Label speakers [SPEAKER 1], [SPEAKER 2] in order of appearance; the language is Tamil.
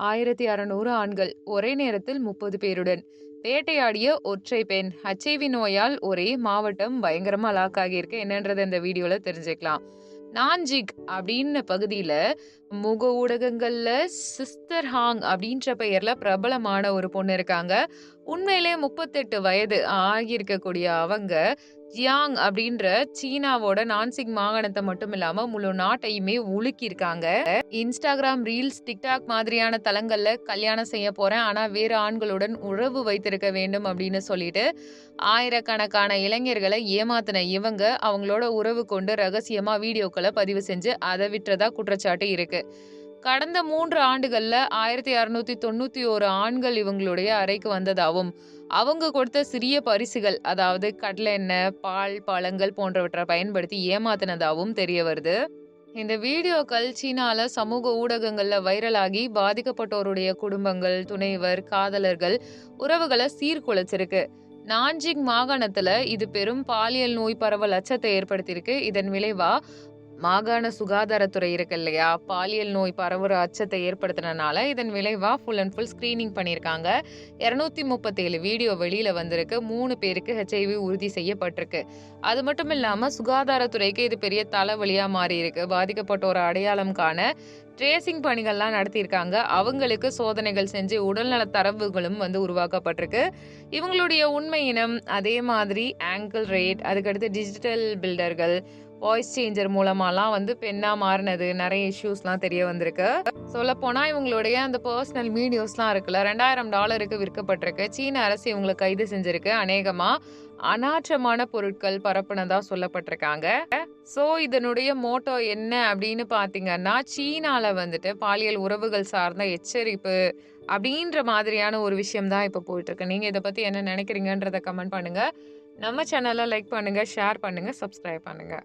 [SPEAKER 1] ஆயிரத்தி அறநூறு ஆண்கள் ஒரே நேரத்தில் முப்பது பேருடன் வேட்டையாடிய ஒற்றை பெண். ஹச்ஐவி நோயால் ஒரே மாவட்டம் பயங்கரமா லாக் ஆகியிருக்கு. என்னன்றதை இந்த வீடியோல தெரிஞ்சுக்கலாம். நான்ஜிக் அப்படின்னு பகுதியில் முக ஊடகங்கள்ல சிஸ்டர் ஹாங் அப்படின்ற பெயர்ல பிரபலமான ஒரு பொண்ணு இருக்காங்க. உண்மையிலே முப்பத்தெட்டு வயது ஆகியிருக்கக்கூடிய அவங்க ஜியாங் அப்படின்ற சீனாவோட நான்சிங் மாகாணத்தை மட்டும் இல்லாம முழு நாட்டையுமே உலுக்கியிருக்காங்க. இன்ஸ்டாகிராம் ரீல்ஸ் டிக்டாக் மாதிரியான தளங்கள்ல கல்யாணம் செய்ய போறேன். ஆனா வேறு ஆண்களுடன் உறவு வைத்திருக்க வேண்டும் அப்படின்னு சொல்லிட்டு ஆயிரக்கணக்கான இளைஞர்களை ஏமாத்தின இவங்க அவங்களோட உறவு கொண்டு ரகசியமா வீடியோக்களை பதிவு செஞ்சு அதை விட்டுறதா குற்றச்சாட்டு இருக்கு. கடந்த மூன்று ஆண்டுகள்ல ஆயிரத்தி அறுநூத்தி தொண்ணூத்தி ஒரு ஆண்கள் இவங்களுடைய அறைக்கு வந்ததாகவும் அவங்க கொடுத்த சிறிய பரிசுகள் அதாவது கடலை எண்ணெய் பால் பழங்கள் போன்றவற்றை பயன்படுத்தி ஏமாத்தினதாகவும் தெரிய வருது. இந்த வீடியோக்கள் சீனால சமூக ஊடகங்கள்ல வைரலாகி பாதிக்கப்பட்டோருடைய குடும்பங்கள் துணைவர் காதலர்கள் உறவுகளை சீர்குலைச்சிருக்கு. நான்ஜிங் மாகாணத்துல இது பெரும் பாலியல் நோய் பரவல் அச்சத்தை ஏற்படுத்தியிருக்கு. இதன் விளைவா மாகாண சுகாதாரத்துறை இருக்கு இல்லையா? பாலியல் நோய் பரவுற அச்சத்தை ஏற்படுத்தினால இதன் விளைவா ஃபுல் அண்ட் ஃபுல் ஸ்கிரீனிங் பண்ணியிருக்காங்க இரநூத்தி முப்பத்தேழு வீடியோ வெளியில வந்திருக்கு. மூணு பேருக்கு ஹெச்ஐவி உறுதி செய்யப்பட்டிருக்கு. அது மட்டும் இல்லாம சுகாதாரத்துறைக்கு இது பெரிய தலைவலியா மாறி இருக்கு பாதிக்கப்பட்டோர் அடையாளம் காண ட்ரேசிங் பணிகள்லாம் நடத்தியிருக்காங்க. அவங்களுக்கு சோதனைகள் செஞ்சு உடல்நல தரவுகளும் வந்து உருவாக்கப்பட்டிருக்கு. இவங்களுடைய உண்மை இனம் அதே மாதிரி ஆங்கிள் ரேட் அதுக்கடுத்து டிஜிட்டல் பில்டர்கள் வாய்ஸ் சேஞ்சர் மூலமாலாம் வந்து பெண்ணாக மாறினது நிறைய இஷ்யூஸ்லாம் தெரிய வந்திருக்கு. சொல்லப்போனால் இவங்களுடைய அந்த பர்சனல் வீடியோஸ்லாம் இருக்குல்ல ரெண்டாயிரம் டாலருக்கு விற்கப்பட்டிருக்கு. சீன அரசு இவங்களை கைது செஞ்சிருக்கு அநேகமாக அநாற்றமான பொருட்கள் பரப்புனதா சொல்லப்பட்டிருக்காங்க. ஸோ இதனுடைய மோட்டோ என்ன அப்படின்னு பார்த்தீங்கன்னா சீனாவில் வந்துட்டு பாலியல் உறவுகள் சார்ந்த எச்சரிப்பு அப்படின்ற மாதிரியான ஒரு விஷயம் தான் இப்போ போயிட்டுருக்கு. நீங்கள் இதை பற்றி என்ன நினைக்கிறீங்கன்றத கமெண்ட் பண்ணுங்கள் நம்ம சேனலை லைக் பண்ணுங்கள் ஷேர் பண்ணுங்கள் சப்ஸ்கிரைப் பண்ணுங்கள்